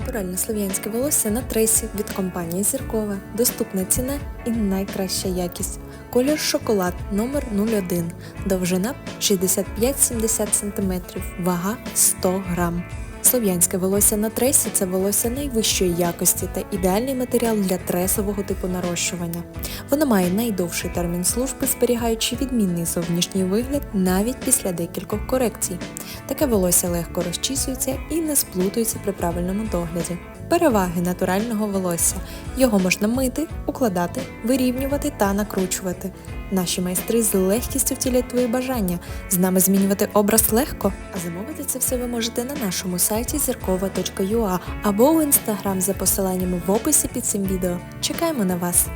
Натуральне слов'янське волосся на тресі від компанії Зіркова. Доступна ціна і найкраща якість. Колір шоколад номер 01. Довжина 65-70 см. Вага 100 грам. Слов'янське волосся на тресі це волосся найвищої якості та ідеальний матеріал для тресового типу нарощування. Воно має найдовший термін служби, зберігаючи відмінний зовнішній вигляд навіть після декількох корекцій. Таке волосся легко розчісується і не сплутується при правильному догляді. Переваги натурального волосся. Його можна мити, укладати, вирівнювати та накручувати. Наші майстри з легкістю втілять твої бажання. З нами змінювати образ легко. А замовити це все ви можете на нашому сайті зіркова.ua або у інстаграм за посиланнями в описі під цим відео. Чекаємо на вас!